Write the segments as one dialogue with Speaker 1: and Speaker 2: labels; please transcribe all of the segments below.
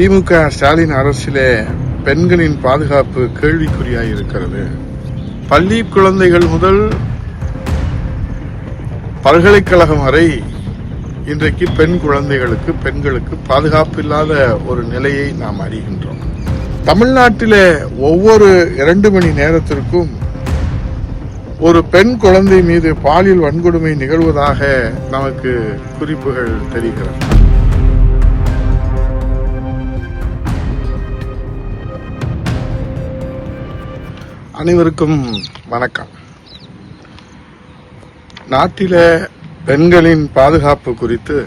Speaker 1: திமுக ஸ்டாலின் அரசிலே பெண்களின் பாதுகாப்பு கேள்விக்குறியாக இருக்கிறது. பள்ளி குழந்தைகள் முதல் பல்கலைக்கழகம் வரை இன்றைக்கு பெண் குழந்தைகளுக்கு பெண்களுக்கு பாதுகாப்பு இல்லாத ஒரு நிலையை நாம் அறிகின்றோம். தமிழ்நாட்டில் ஒவ்வொரு இரண்டு மணி நேரத்திற்கும் ஒரு பெண் குழந்தை மீது பாலியல் வன்கொடுமை நிகழ்வதாக நமக்கு குறிப்புகள் தெரிகிறது. அனைவருக்கும் வணக்கம். நாட்டில பெண்களின் பாதுகாப்பு குறித்து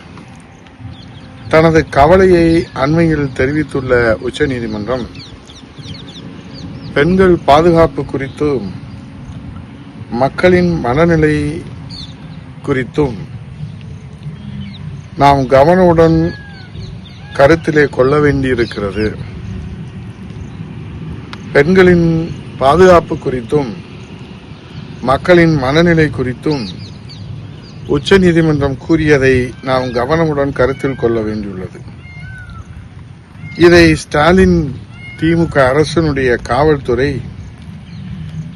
Speaker 1: தனது கவலையை அண்மையில் தெரிவித்துள்ள உச்ச நீதிமன்றம் பெண்கள் பாதுகாப்பு குறித்தும் மக்களின் மனநிலை குறித்தும் நாம் கவனமுடன் கருத்திலே கொள்ள வேண்டியிருக்கிறது. பெண்களின் பாதுகாப்பு குறித்தும் மக்களின் மனநிலை குறித்தும் உச்சநீதிமன்றம் கூறியதை நாம் கவனமுடன் கருத்தில் கொள்ள வேண்டியுள்ளது. இதை ஸ்டாலின் திமுக அரசனுடைய காவல்துறை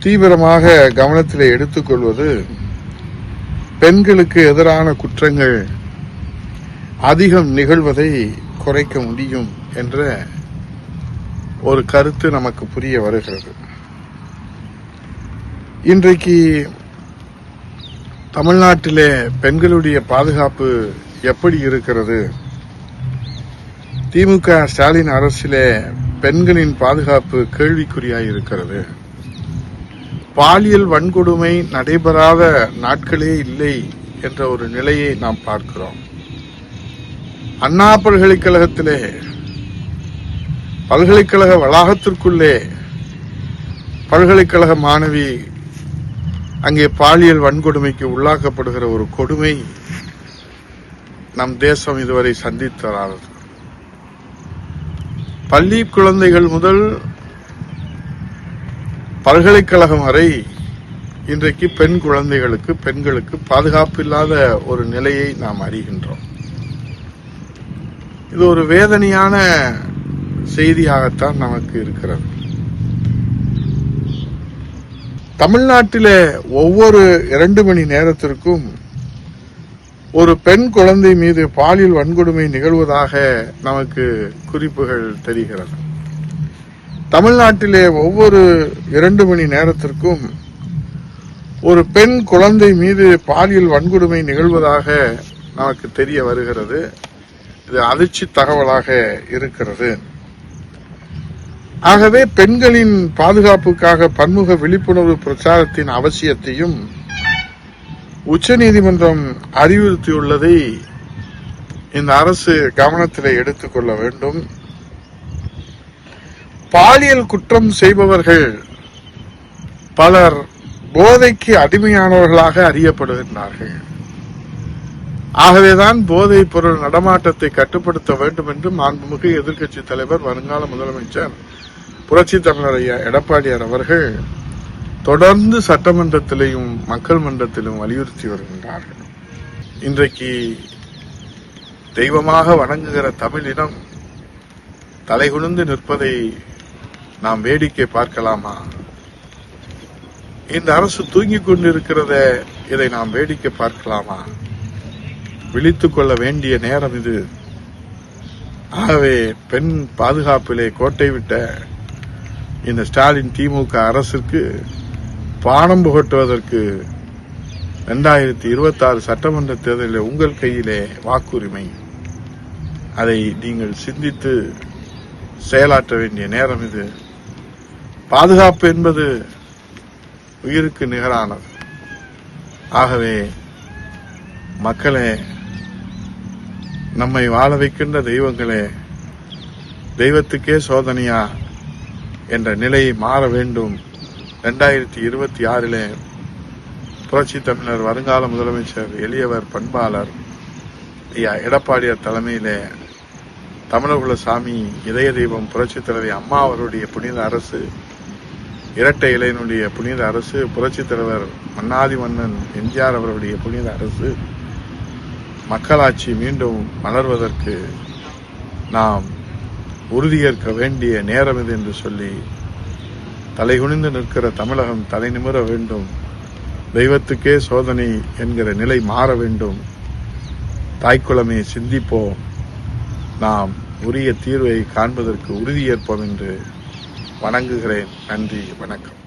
Speaker 1: தீவிரமாக கவனத்தில் எடுத்துக்கொள்வது பெண்களுக்கு எதிரான குற்றங்கள் அதிகம் நிகழ்வதை குறைக்க முடியும் என்ற ஒரு கருத்து நமக்கு புரிய வருகிறது. இன்றைக்கு தமிழ்நாட்டிலே பெண்களுடைய பாதுகாப்பு எப்படி இருக்கிறது? திமுக ஸ்டாலின் அரசிலே பெண்களின் பாதுகாப்பு கேள்விக்குறியாய் இருக்கிறது. பாலியல் வன்கொடுமை நடைபெறாத நாட்களே இல்லை என்ற ஒரு நிலையை நாம் பார்க்கிறோம். அண்ணா பல்கலைக்கழகத்திலே பல்கலைக்கழக வளாகத்திற்குள்ளே பல்கலைக்கழக மாணவி அங்கே பாலியல் வன்கொடுமைக்கு உள்ளாக்கப்படுகிற ஒரு கொடுமை நம் தேசம் இதுவரை சந்தித்தராதது. பள்ளி குழந்தைகள் முதல் பல்கலைக்கழகம் வரை இன்றைக்கு பெண் குழந்தைகளுக்கு பெண்களுக்கு பாதுகாப்பு இல்லாத ஒரு நிலையை நாம் அறிகின்றோம். இது ஒரு வேதனையான செய்தியாகத்தான் நமக்கு இருக்கிறது. தமிழ்நாட்டிலே ஒவ்வொரு இரண்டு மணி நேரத்திற்கும் ஒரு பெண் குழந்தை மீது பாலியல் வன்கொடுமை நிகழ்வதாக நமக்கு குறிப்புகள் தெரிகிறது. தமிழ்நாட்டிலே ஒவ்வொரு இரண்டு மணி நேரத்திற்கும் ஒரு பெண் குழந்தை மீது பாலியல் வன்கொடுமை நிகழ்வதாக நமக்கு தெரிய வருகிறது. இது அதிர்ச்சி தகவலாக இருக்கிறது. ஆகவே பெண்களின் பாதுகாப்புக்காக பன்முக விழிப்புணர்வு பிரச்சாரத்தின் அவசியத்தையும் உச்சநீதிமன்றம் அறிவுறுத்தியுள்ளதை இந்த அரசு கவனத்தில் எடுத்துக்கொள்ள வேண்டும். பாலியல் குற்றம் செய்பவர்கள் பலர் போதைக்கு அடிமையானவர்களாக அறியப்படுகின்றார்கள். ஆகவேதான் போதைப் பொருள் நடமாட்டத்தை கட்டுப்படுத்த வேண்டும் என்று மாண்புமிகு எதிர்க்கட்சி தலைவர் வருங்கால முதலமைச்சர் புரட்சி தமிழர் எடப்பாடியார் அவர்கள் தொடர்ந்து சட்டமன்றத்திலையும் மக்கள் மன்றத்திலும் வலியுறுத்தி வருகின்றார்கள். இன்றைக்கு தெய்வமாக வணங்குகிற தமிழினம் தலைகுனிந்து நிற்பதை நாம் வேடிக்கை பார்க்கலாமா? இந்த அரசு தூங்கிக் கொண்டிருக்கிறத இதை நாம் வேடிக்கை பார்க்கலாமா? விழித்துக் கொள்ள வேண்டிய நேரம் இது. ஆகவே பெண் பாதுகாப்பிலே கோட்டை விட்ட இந்த ஸ்டாலின் திமுக அரசுக்கு பானம் புகட்டுவதற்கு ரெண்டாயிரத்தி இருபத்தி ஆறு சட்டமன்ற தேர்தலில் உங்கள் கையிலே வாக்குரிமை. அதை நீங்கள் சிந்தித்து செயலாற்ற வேண்டிய நேரம் இது. பாதுகாப்பு என்பது உயிருக்கு நிகரானது. ஆகவே மக்களே நம்மை வாழ வைக்கின்ற தெய்வங்களே தெய்வத்துக்கே சோதனையா என்ற நிலை மாற வேண்டும். ரெண்டாயிரத்தி இருபத்தி ஆறிலே புரட்சி தமிழர் வருங்கால முதலமைச்சர் எளியவர் பண்பாளர் ஐயா எடப்பாடியார் தலைமையிலே தமிழகுல சாமி இதய தெய்வம் புரட்சி தலைவி அம்மா அவருடைய புனித அரசு இரட்டை இலையினுடைய புனித அரசு புரட்சி தலைவர் மன்னாதி மன்னன் எம்ஜிஆர் அவருடைய புனித அரசு. மக்களாட்சி மீண்டும் மலர்வதற்கு நாம் உறுதியேற்க வேண்டிய நேரம் இது என்று சொல்லி தலைகுனிந்து நிற்கிற தமிழகம் தலை நிமிர வேண்டும். தெய்வத்துக்கே சோதனை என்கிற நிலை மாற வேண்டும். தாய்க்குளமே சிந்திப்போம். நாம் உரிய தீர்வை காண்பதற்கு உறுதியேற்போம் என்று வணங்குகிறேன். நன்றி வணக்கம்.